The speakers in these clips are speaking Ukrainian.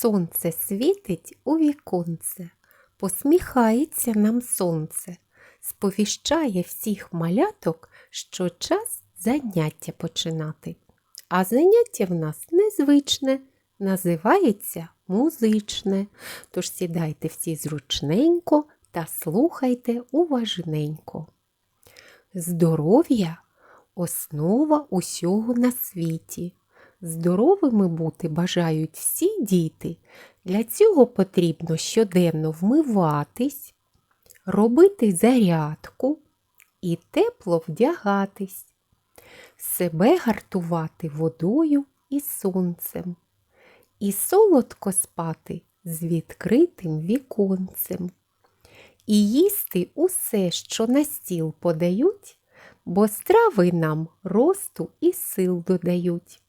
Сонце світить у віконце, посміхається нам сонце, сповіщає всіх маляток, що час заняття починати. А заняття в нас незвичне, називається музичне. Тож сідайте всі зручненько та слухайте уважненько. Здоров'я основа усього на світі. Здоровими бути бажають всі діти. Для цього потрібно щоденно вмиватись, робити зарядку і тепло вдягатись, себе гартувати водою і сонцем, і солодко спати з відкритим віконцем, і їсти усе, що на стіл подають, бо страви нам росту і сил додають.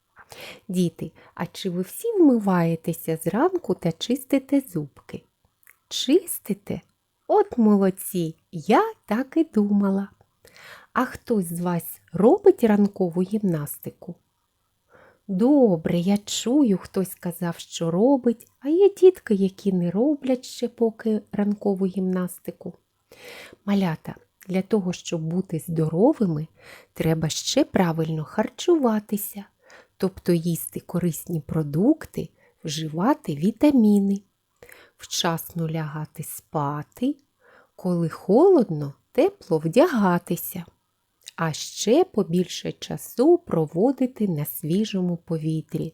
Діти, а чи ви всі вмиваєтеся зранку та чистите зубки? Чистите? От молодці, я так і думала. А хтось з вас робить ранкову гімнастику? Добре, я чую, хтось сказав, що робить, а є дітки, які не роблять ще поки ранкову гімнастику. Малята, для того, щоб бути здоровими, треба ще правильно харчуватися, тобто їсти корисні продукти, вживати вітаміни, вчасно лягати спати, коли холодно, тепло вдягатися, а ще побільше часу проводити на свіжому повітрі.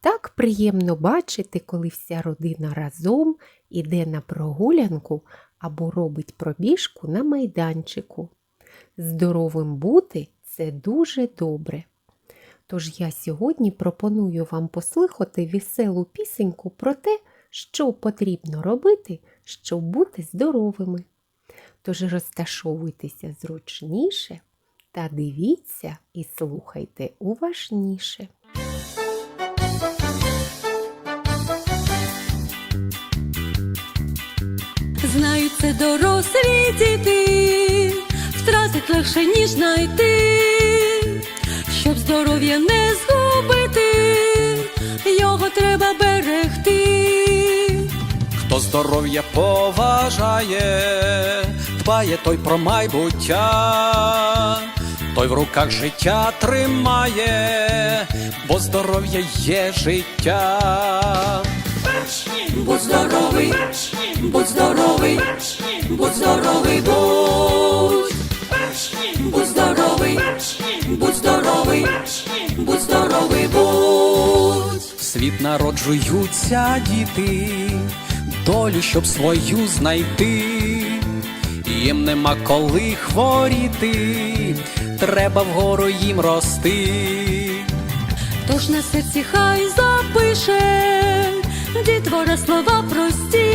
Так приємно бачити, коли вся родина разом іде на прогулянку або робить пробіжку на майданчику. Здоровим бути це дуже добре. Тож я сьогодні пропоную вам послухати веселу пісеньку про те, що потрібно робити, щоб бути здоровими. Тож розташовуйтеся зручніше та дивіться і слухайте уважніше. Знають це дорослі діти, втратить легше, ніж знайти, здоров'я не згубити, його треба берегти. Хто здоров'я поважає, дбає той про майбуття, той в руках життя тримає, бо здоров'я є життя. Будь здоровий, будь здоровий, будь здоровий, будь здоровий, будь. В світ народжуються діти, долю, щоб свою знайти. Їм нема коли хворіти, треба вгору їм рости. Тож на серці хай запише дітвора слова прості,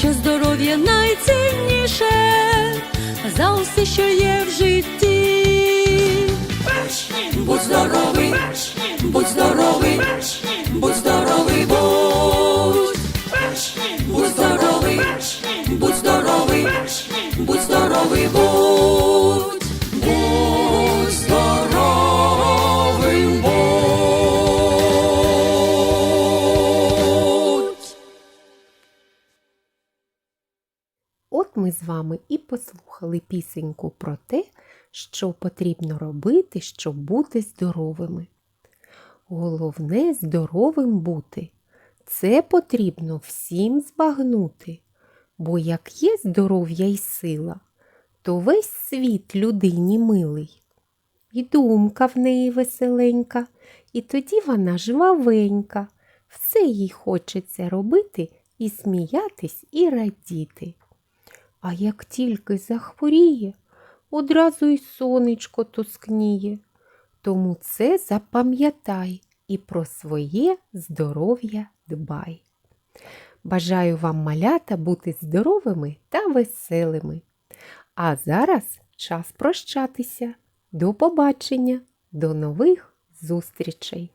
що здоров'я найцінніше за усе, що є в житті. Будь здоровий, будь здоровий, будь, будь здоровий, будь здоровий, будь здоровий, будь, будь здоровим, будь. От ми з вами і послухали пісеньку про те, що потрібно робити, щоб бути здоровими. Головне здоровим бути. Це потрібно всім збагнути, бо як є здоров'я й сила, то весь світ людині милий. І думка в неї веселенька, і тоді вона жвавенька. Все їй хочеться робити і сміятись, і радіти. А як тільки захворіє, одразу й сонечко тускніє. Тому це запам'ятай і про своє здоров'я дбай. Бажаю вам малята бути здоровими та веселими. А зараз час прощатися. До побачення, до нових зустрічей!